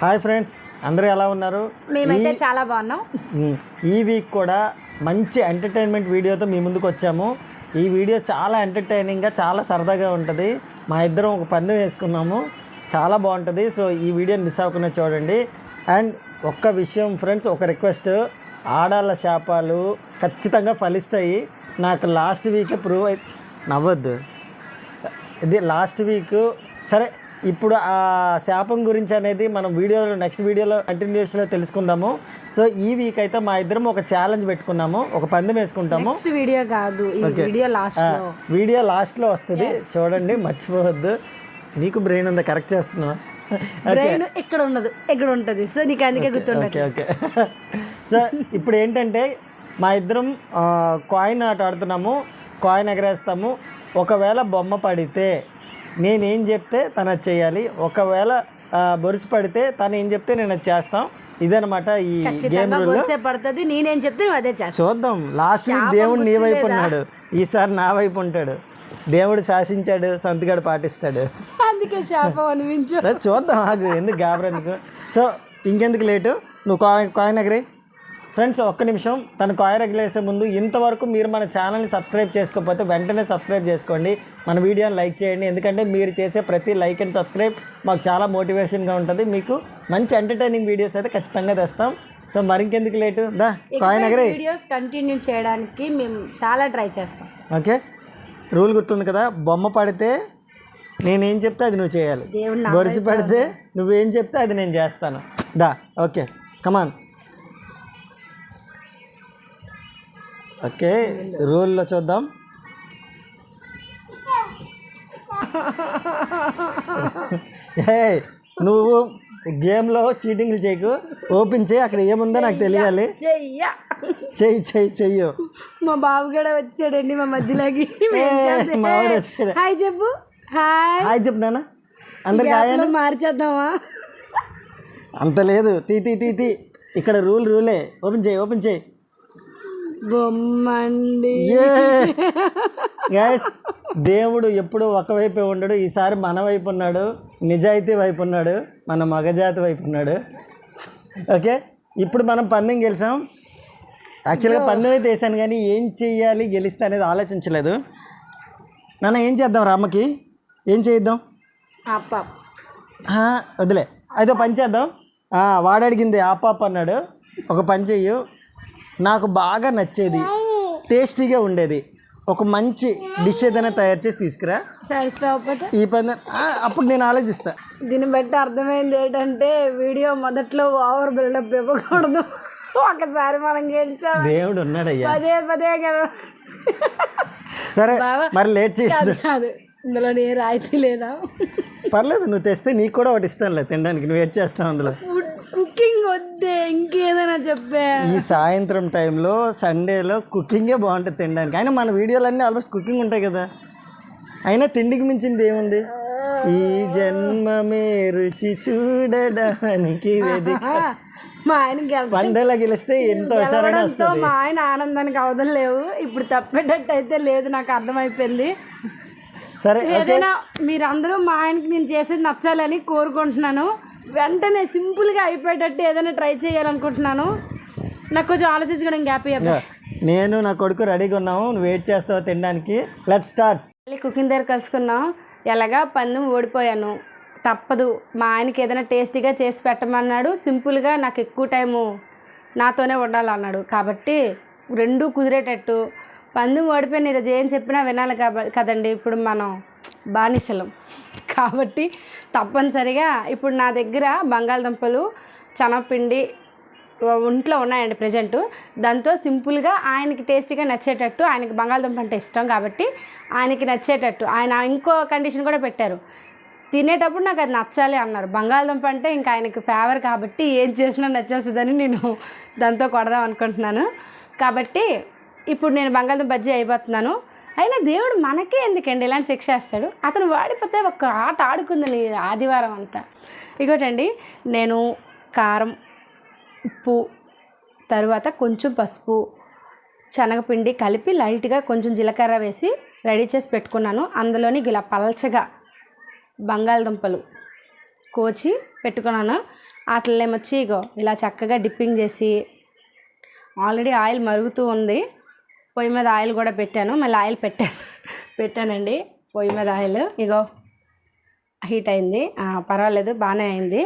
Hi friends అందరూ ఎలా ఉన్నారు? మేమైతే చాలా బాగున్నాం. ఈ వీక్ కూడా మంచి ఎంటర్టైన్మెంట్ వీడియోతో మీ ముందుకు వచ్చాము. ఈ వీడియో చాలా ఎంటర్టైనింగ్గా చాలా సరదాగా ఉంటుంది. మా ఇద్దరం ఒక పందెం వేసుకున్నాము. చాలా బాగుంటుంది. సో ఈ వీడియోని మిస్ అవ్వకుండా చూడండి. అండ్ ఒక్క విషయం ఫ్రెండ్స్ ఒక రిక్వెస్ట్ ఆడాళ్ళ శాపాలు ఖచ్చితంగా ఫలిస్తాయి. నాకు లాస్ట్ వీకే ప్రూవ్ అయి నవ్వద్దు. ఇది లాస్ట్ వీక్ సరే ఇప్పుడు ఆ శాపం గురించి అనేది మనం వీడియోలో నెక్స్ట్ వీడియోలో కంటిన్యూస్లో తెలుసుకుందాము. సో ఈ వీక్ అయితే మా ఇద్దరం ఒక ఛాలెంజ్ పెట్టుకున్నాము. ఒక పందెం వేసుకుంటాము. నెక్స్ట్ వీడియో కాదు ఈ వీడియో లాస్ట్లో. వీడియో లాస్ట్లో వస్తుంది. చూడండి మర్చిపోవద్దు. నీకు బ్రెయిన్ ఉందా? కరెక్ట్ చేస్తున్నావు? బ్రెయిన్ ఇక్కడ ఉండదు ఇక్కడ ఉంటది. సో నీకు అందుకే గుర్తుండదు. ఓకే సో ఇప్పుడు ఏంటంటే మా ఇద్దరం కాయిన్ ఆట ఆడుతున్నాము. కాయిన్ ఎగరేస్తాము. ఒకవేళ బొమ్మ పడితే నేనేం చెప్తే తను అది చేయాలి. ఒకవేళ బొరుసు పడితే తను ఏం చెప్తే నేను అది చేస్తాం. ఇదనమాట ఈ గేమ్ పడుతుంది. నేనేం చెప్తే అదే చూద్దాం. లాస్ట్ వీక్ దేవుడు నీ వైపు ఉన్నాడు. ఈసారి నా వైపు ఉంటాడు. దేవుడు శాసించాడు సొంతగాడు పాటిస్తాడు. అందుకే శాపం అనిపించు చూద్దాం ఆగు. ఎందుకు గాబరెందుకు సో ఇంకెందుకు లేటు? నువ్వు కాయిన్ కాయిన్ ఎగరి ఫ్రెండ్స్ ఒక్క నిమిషం. తను కాయిన్ ఎగరేసే ముందు ఇంతవరకు మీరు మన ఛానల్ని సబ్స్క్రైబ్ చేసుకోకపోతే వెంటనే సబ్స్క్రైబ్ చేసుకోండి. మన వీడియోని లైక్ చేయండి. ఎందుకంటే మీరు చేసే ప్రతి లైక్ అండ్ సబ్స్క్రైబ్ మాకు చాలా మోటివేషన్గా ఉంటుంది. మీకు మంచి ఎంటర్టైనింగ్ వీడియోస్ అయితే ఖచ్చితంగా తెస్తాం. సో మరింకెందుకు లేటు? దా కాయిన్ ఎగరే వీడియోస్ కంటిన్యూ చేయడానికి మేము చాలా ట్రై చేస్తాం. ఓకే. రూల్ గుర్తుంది కదా బొమ్మ పడితే నేనేం చెప్తే అది నువ్వు చేయాలి. బొరిసి పడితే నువ్వేం చెప్తే అది నేను చేస్తాను. దా ఓకే. కమాన్ ఓకే రూల్లో చూద్దాం. ఏ నువ్వు గేమ్లో చీటింగ్లు చేయకు. ఓపెన్ చేయి అక్కడ ఏముందో నాకు తెలియాలి. చెయ్య. చెయ్యి చెయ్యి మా బాబు కూడా వచ్చాడండి మా మధ్యలోకి. హాయ్ చెప్పు. హాయ్. హాయ్ చెప్పు నాన్న. అందరికి హాయ్ మార్చేద్దామా? అంత లేదు. తీ తీ తీ తీ. ఇక్కడ రూల్ రూలే. ఓపెన్ చేయి ఓపెన్ చేయి. బొమ్మండి. గ్యాస్ దేవుడు ఎప్పుడు ఒకవైపే ఉండడు ఈసారి మన వైపు ఉన్నాడు నిజాయితీ వైపు ఉన్నాడు మన మగజాతి వైపు ఉన్నాడు. ఓకే? ఇప్పుడు మనం పందెం గెలిచాం. యాక్చువల్గా పందెం అయితే వేసాను కానీ ఏం చెయ్యాలి గెలిస్తే అనేది ఆలోచించలేదు. నాన్న ఏం చేద్దాం రామ్మకి ఏం చేద్దాం వదిలే. అయితే పని చేద్దాం. ఆ, వాడు అడిగింది ఆపాప్ అన్నాడు. ఒక పని చెయ్యు. నాకు బాగా నచ్చేది. టేస్టీగా ఉండేది. ఒక మంచి డిష్ ఏదైనా తయారు చేసి తీసుకురా. సాటిస్ఫై అవ్వకపోతే? ఈ పని అప్పుడు నేను ఆలోచిస్తా. దీన్ని బట్టి అర్థమైంది ఏంటంటే వీడియో మొదట్లో ఓవర్ బిల్డప్ ఇవ్వకూడదు. ఒకసారి మనం గెలిచాం. దేవుడు ఉన్నాడయ్యా. పదే పదే కదా. సరే. మరి లేట్ చేయ కాదు కాదు. ఇందులో ఏ రాయితీ లేదా? పర్లేదు నువ్వు తెస్తే నీకు కూడా ఒకటి ఇస్తానులే తినడానికి. నువ్వు ఏడ్ చేస్తావు అందులో? కుకింగ్ వద్దే ఇంకేదైనా చెప్పే. ఈ సాయంత్రం టైంలో సండేలో కుకింగే బాగుంటుంది తినడానికి. అయినా మన వీడియోలన్నీ ఆల్మోస్ట్ కుకింగ్ ఉంటాయి కదా. అయినా తిండికి మించింది ఏముంది? ఈ జన్మమే రుచి చూడడానికి మా ఆయన గెల పండేలా గెలిస్తే ఎంత మా ఆయన ఆనందానికి అవధం లేవు. ఇప్పుడు తప్పేటట్టు అయితే లేదు నాకు అర్థమైపోయింది. సరే ఏదైనా మీరందరూ మా ఆయనకి నేను చేసేది నచ్చాలని కోరుకుంటున్నాను. వెంటనే సింపుల్గా అయిపోయేటట్టు ఏదైనా ట్రై చేయాలనుకుంటున్నాను. నాకు కొంచెం ఆలోచించుకోవడం గ్యాప్ నేను నా కొడుకు రెడీగా ఉన్నాము నువ్వు వెయిట్ చేస్తావు తినడానికి? లెట్ స్టార్ట్ మళ్ళీ కుకింగ్ దగ్గర కలుసుకున్నాం. ఎలాగా పందెం ఓడిపోయాను తప్పదు మా ఆయనకి ఏదైనా టేస్టీగా చేసి పెట్టమన్నాడు. సింపుల్గా నాకు ఎక్కువ టైము నాతోనే ఉండాలన్నాడు. కాబట్టి రెండూ కుదిరేటట్టు పందెం ఓడిపోయిన ఈరోజు ఏం చెప్పినా వినాలి కాబ కదండి. ఇప్పుడు మనం బానిసలం. కాబట్టి తప్పనిసరిగా ఇప్పుడు నా దగ్గర బంగాళదుంపలు చనపిండి ఒంట్లో ఉన్నాయండి ప్రజెంట్ దాంతో సింపుల్గా ఆయనకి టేస్టీగా నచ్చేటట్టు ఆయనకి బంగాళదుంప అంటే ఇష్టం కాబట్టి ఆయనకి నచ్చేటట్టు. ఆయన ఇంకో కండిషన్ కూడా పెట్టారు. తినేటప్పుడు నాకు అది నచ్చాలి అన్నారు. బంగాళదుంప అంటే ఇంకా ఆయనకు ఫేవర్ కాబట్టి ఏం చేసినా నచ్చేస్తుందని నేను దాంతో కొడదాం అనుకుంటున్నాను. కాబట్టి ఇప్పుడు నేను బంగాళదుంప బజ్జీ అయిపోతున్నాను. అయినా దేవుడు మనకే ఎందుకండి ఇలాంటి శిక్ష వేస్తాడు? అతను వాడిపోతే ఒక ఆట ఆడుకుందని ఆదివారం అంతా. ఇంకోటండి నేను కారం ఉప్పు తరువాత కొంచెం పసుపు శనగపిండి కలిపి లైట్గా కొంచెం జీలకర్ర వేసి రెడీ చేసి పెట్టుకున్నాను. అందులోని ఇలా పల్చగా బంగాళదుంపలు కోచి పెట్టుకున్నాను. వాటిల్లేమొచ్చి ఇగో ఇలా చక్కగా డిప్పింగ్ చేసి ఆల్రెడీ ఆయిల్ మరుగుతూ ఉంది. పొయ్యి మీద ఆయిల్ కూడా పెట్టాను. మళ్ళీ ఆయిల్ పెట్టాను పెట్టానండి. పొయ్యి మీద ఆయిల్. ఇగో హీట్ అయింది. పర్వాలేదు బాగానే అయింది.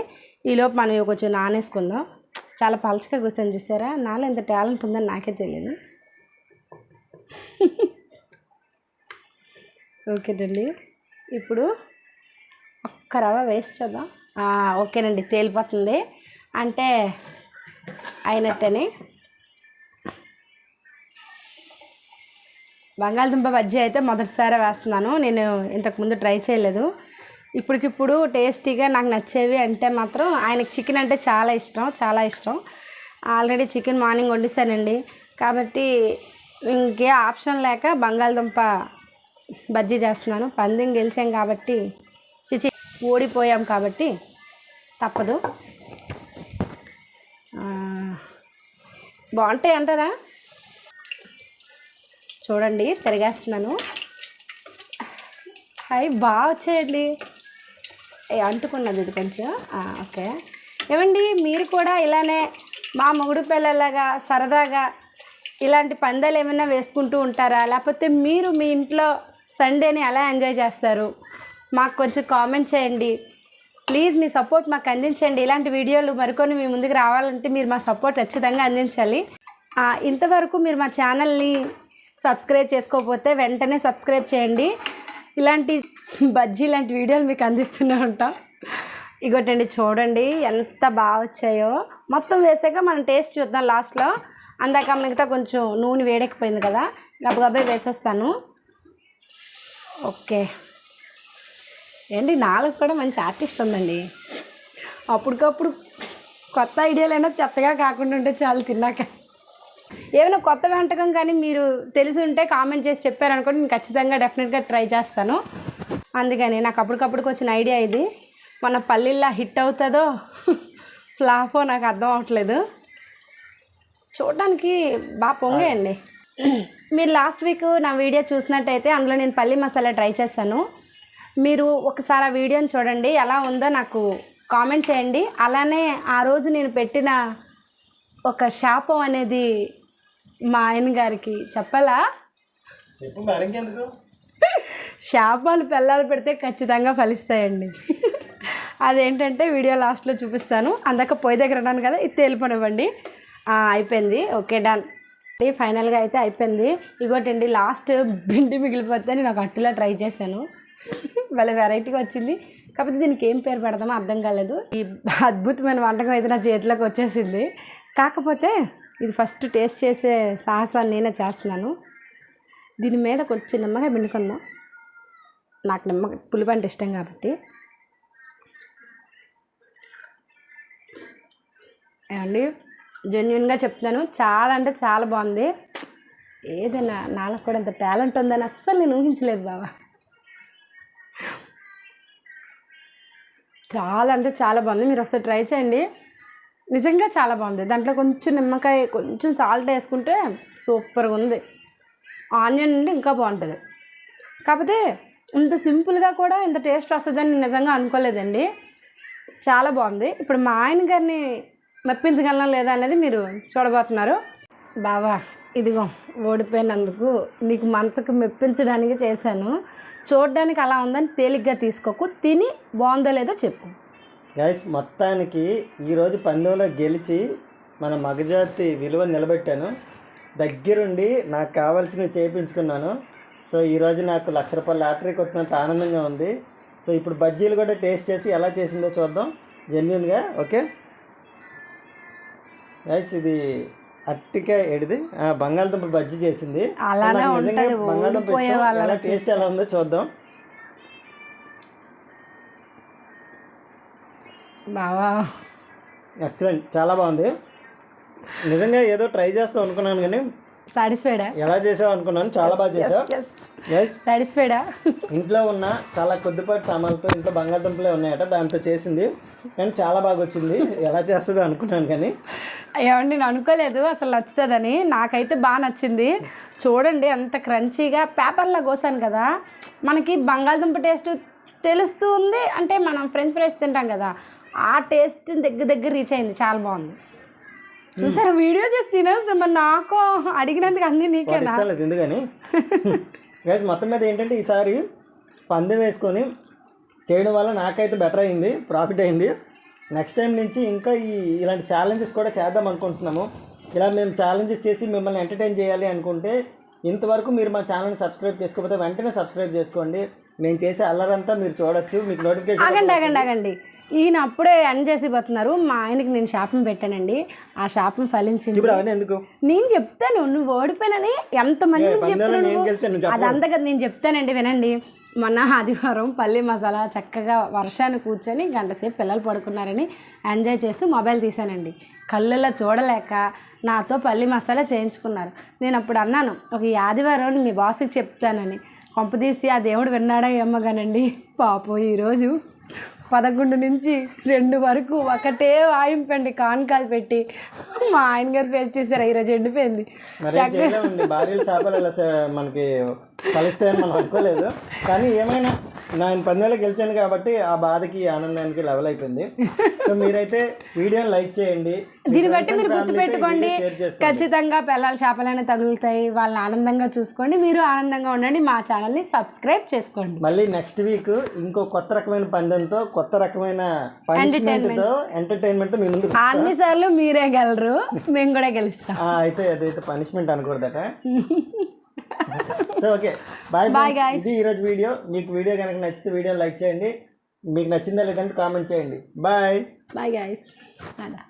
ఈలోపు మనం ఇవి కొంచెం నానేసుకుందాం. చాలా పలచగా కూర్చొని చూసారా? నాలో ఎంత టాలెంట్ ఉందని నాకే తెలియదు ఓకేనండి ఇప్పుడు ఒక్క రవ్వ వేస్ట్ చేద్దాం. ఓకేనండి తేలిపోతుంది. అంటే అయినట్టని బంగాళదుంప బజ్జీ అయితే మొదటిసారి వేస్తున్నాను. నేను ఇంతకుముందు ట్రై చేయలేదు. ఇప్పటికిప్పుడు టేస్టీగా నాకు నచ్చేవి అంటే మాత్రం ఆయనకి చికెన్ అంటే చాలా ఇష్టం చాలా ఇష్టం. ఆల్రెడీ చికెన్ మార్నింగ్ వండిస్తానండి కాబట్టి ఇంకే ఆప్షన్ లేక బంగాళదుంప బజ్జీ చేస్తున్నాను. పందెం గెలిచాం కాబట్టి చిచి ఓడిపోయాం కాబట్టి తప్పదు. బాగుంటాయి అంటారా చూడండి తిరగేస్తున్నాను. హాయ్ బాగా వచ్చాయండి. అంటుకున్నది ఇది కొంచెం. ఓకే. ఏమండి మీరు కూడా ఇలానే మా మొగుడు పిల్లలాగా సరదాగా ఇలాంటి పందాలు ఏమైనా వేసుకుంటూ ఉంటారా? లేకపోతే మీరు మీ ఇంట్లో సండేని ఎలా ఎంజాయ్ చేస్తారు? మాకు కొంచెం కామెంట్ చేయండి. ప్లీజ్ మీ సపోర్ట్ మాకు అందించండి. ఇలాంటి వీడియోలు మరికొన్ని మీ ముందుకు రావాలంటే మీరు మా సపోర్ట్ ఖచ్చితంగా అందించాలి. ఇంతవరకు మీరు మా ఛానల్ని సబ్స్క్రైబ్ చేసుకోకపోతే వెంటనే సబ్స్క్రైబ్ చేయండి. ఇలాంటి బజ్జీ లాంటి వీడియోలు మీకు అందిస్తూనే ఉంటాం. ఇగోటండి చూడండి ఎంత బాగా వచ్చాయో. మొత్తం వేసాక మనం టేస్ట్ చూద్దాం లాస్ట్లో. అందాక మిగతా కొంచెం నూనె వేడెక్కిపోయింది కదా గబగబే వేసేస్తాను. ఓకే. ఏంటి నాలుగు కూడా మంచి ఆర్టిస్ట్ ఉందండి. అప్పటికప్పుడు కొత్త ఐడియాలైనా చెత్తగా కాకుండా ఉంటే చాలు తిన్నాక. ఏమైనా కొత్త వంటకం కానీ మీరు తెలిసి ఉంటే కామెంట్ చేసి చెప్పారనుకోండి నేను ఖచ్చితంగా డెఫినెట్గా ట్రై చేస్తాను. అందుకని నాకు అప్పటికప్పుడుకి వచ్చిన ఐడియా ఇది. మన పల్లీలా హిట్ అవుతుందో ఫ్లాఫో నాకు అర్థం అవ్వట్లేదు చూడడానికి బాగా పొంగేయండి. మీరు లాస్ట్ వీక్ నా వీడియో చూసినట్టయితే అందులో నేను పల్లి మసాలా ట్రై చేశాను. మీరు ఒకసారి ఆ వీడియోని చూడండి ఎలా ఉందో నాకు కామెంట్ చేయండి. అలానే ఆ రోజు నేను పెట్టిన ఒక శాపం అనేది మా ఆయన గారికి చెప్పాలా? చెప్పు శాపాలు పిల్లలు పెడితే ఖచ్చితంగా ఫలిస్తాయండి. అదేంటంటే వీడియో లాస్ట్లో చూపిస్తాను. అందాక పొయ్యి దగ్గర ఉన్నాను కదా ఇది తేలిపోనివ్వండి. అయిపోయింది. Okay done. ఫైనల్గా అయితే అయిపోయింది. ఇగోటండి లాస్ట్ పిండి మిగిలిపోతే నేను ఒక అట్టులా ట్రై చేశాను. వాళ్ళ వెరైటీగా వచ్చింది. కాకపోతే దీనికి ఏం పేరు పెడదామో అర్థం కాలేదు. ఈ అద్భుతమైన వంటకం అయితే నా చేతిలోకి వచ్చేసింది. కాకపోతే ఇది ఫస్ట్ టేస్ట్ చేసే సాహసాన్ని నేనే చేస్తున్నాను. దీని మీద కొంచెం నిమ్మకాయ పిండుకుందాం నాకు నిమ్మ పులిపి అంటే ఇష్టం కాబట్టి. ఏమండి? జెన్యున్గా చెప్తున్నాను. చాలా అంటే చాలా బాగుంది. ఏదైనా నాకు కూడా ఇంత టాలెంట్ ఉందని అస్సలు నేను ఊహించలేదు బాబా చాలా అంటే చాలా బాగుంది. మీరు ఒకసారి ట్రై చేయండి. నిజంగా చాలా బాగుంది. దాంట్లో కొంచెం నిమ్మకాయ కొంచెం సాల్ట్ వేసుకుంటే సూపర్గా ఉంది. ఆనియన్ ఉంటే ఇంకా బాగుంటుంది. కాకపోతే ఇంత సింపుల్గా కూడా ఇంత టేస్ట్ వస్తుందని నిజంగా అనుకోలేదండి. చాలా బాగుంది. ఇప్పుడు మా ఆయన గారిని మెప్పించగలనా లేదా అనేది మీరు చూడబోతున్నారు. బావా ఇదిగో ఓడిపోయినందుకు నీకు మనసుకు మెప్పించడానికి చేశాను. చూడడానికి అలా ఉందని తేలిగ్గా తీసుకోకు. తిని బాగుందో లేదో చెప్పు. గైస్ మొత్తానికి ఈరోజు పందెంలో గెలిచి మన మగజాతి విలువ నిలబెట్టాను. దగ్గరుండి నాకు కావాల్సినవి చేయించుకున్నాను సో ఈరోజు నాకు లక్ష రూపాయల లాటరీ కొట్టినంత ఆనందంగా ఉంది. సో ఇప్పుడు బజ్జీలు కూడా టేస్ట్ చేసి ఎలా చేసిందో చూద్దాం. జెన్యున్గా ఓకే? గైస్ ఇది అట్టికాయ ఎడిది. బంగాళదుంప బజ్జీ చేసింది. బంగాళదుంప ఇష్టం. ఎలా టేస్ట్ ఎలా ఉందో చూద్దాం. బావా. ఎక్సలెంట్ చాలా బాగుంది. నిజంగా ఏదో ట్రై చేస్తాం అనుకున్నాను కానీ సాటిస్ఫైడా ఎలా చేసావు అనుకున్నాను? చాలా బాగా చేసావు. ఎస్ ఎస్ సాటిస్ఫైడా ఇంట్లో ఉన్న చాలా కొద్దిపాటి సామాన్లతో ఇంట్లో బంగాళదుంపలే ఉన్నాయట దాంతో చేసింది. కానీ చాలా బాగా వచ్చింది. ఎలా చేస్తుందో అనుకున్నాను కానీ. ఏమండి నేను అనుకోలేదు. అసలు నచ్చుతుందని. నాకైతే బాగా నచ్చింది. చూడండి అంత క్రంచీగా పేపర్లో కోసాను కదా. మనకి బంగాళదుంప టేస్ట్ తెలుస్తుంది అంటే మనం ఫ్రెంచ్ ఫ్రైస్ తింటాం కదా. ఆ టేస్ట్ దగ్గర దగ్గర రీచ్ అయింది. చాలా బాగుంది. చూసారా? వీడియో చేసి తినేస్తాం మరి నాకు అడిగినందుకు అన్నీ నీకేనా? ఇష్టం ఎందుకని? గైస్ మొత్తం మీద ఏంటంటే ఈసారి పందెం వేసుకొని చేయడం వల్ల నాకైతే బెటర్ అయింది ప్రాఫిట్ అయింది. నెక్స్ట్ టైం నుంచి ఇంకా ఈ ఇలాంటి ఛాలెంజెస్ కూడా చేద్దాం అనుకుంటున్నాము. ఇలా మేము ఛాలెంజెస్ చేసి మిమ్మల్ని ఎంటర్టైన్ చేయాలి అనుకుంటే ఇంతవరకు మీరు మా ఛానల్ని సబ్స్క్రైబ్ చేసుకోకపోతే వెంటనే సబ్స్క్రైబ్ చేసుకోండి. మేము చేసే అల్లరంతా మీరు చూడొచ్చు. మీకు నోటిఫికేషన్ ఆగండి ఆగండి ఆగండి. ఈయన అప్పుడే ఎండ్ చేసి పోతున్నారు. మా ఆయనకి నేను శాపం పెట్టానండి. ఆ శాపం ఫలించింది. ఎందుకు? నేను చెప్తాను. నువ్వు ఓడిపోయినని ఎంతమంది నువ్వు? అదంతా కదా నేను చెప్తానండి వినండి. మొన్న ఆదివారం పల్లి మసాలా చక్కగా వర్షాన్ని కూర్చొని గంట సేపు పిల్లలు పడుకున్నారని ఎంజాయ్ చేస్తూ మొబైల్ తీశానండి. కళ్ళల్లో చూడలేక నాతో పల్లి మసాలా చేయించుకున్నారు. నేను అప్పుడు అన్నాను ఒక ఈ ఆదివారం మీ బాస్కి చెప్తానని. కొంపదీసి ఆ దేవుడు విన్నాడా ఏమో కానండి పాపం ఈరోజు పదకొండు నుంచి రెండు వరకు ఒకటే వాయింపండి కాన్కాలు పెట్టి. మా ఆయన గారు ఫేస్ చేశారు ఈరోజు ఎండిపోయింది. మనకి కలుస్తాయని మనం అనుకోలేదు కానీ ఏమైనా నేను పందెంలో గెలిచాను కాబట్టి ఆ బాధకి ఆనందానికి లెవెల్ అయిపోయింది. సో మీరైతే వీడియోని లైక్ చేయండి. దీన్ని బట్టి మీరు గుర్తుపెట్టుకోండి. ఖచ్చితంగా పిల్లల చేపలైనా తగులుతాయి. వాళ్ళని ఆనందంగా చూసుకోండి. మీరు ఆనందంగా ఉండండి. మా ఛానల్ని సబ్స్క్రైబ్ చేసుకోండి. మళ్ళీ నెక్స్ట్ వీక్ ఇంకో కొత్త రకమైన పందెంతో కొత్త రకమైన పనిష్మెంట్తో ఎంటర్టైన్మెంట్ మీ ముందుకు అన్ని సార్లు మీరే గెలరు. మేము కూడా గెలుస్తాం. అయితే అదైతే punishment అనకూడదట. So okay bye guys. ఇది ఈరోజు వీడియో. మీకు వీడియో కనుక నచ్చితే వీడియో లైక్ చేయండి. మీకు నచ్చిందా లేదంటే కామెంట్ చేయండి. బాయ్ బాయ్ గాయస్ అలా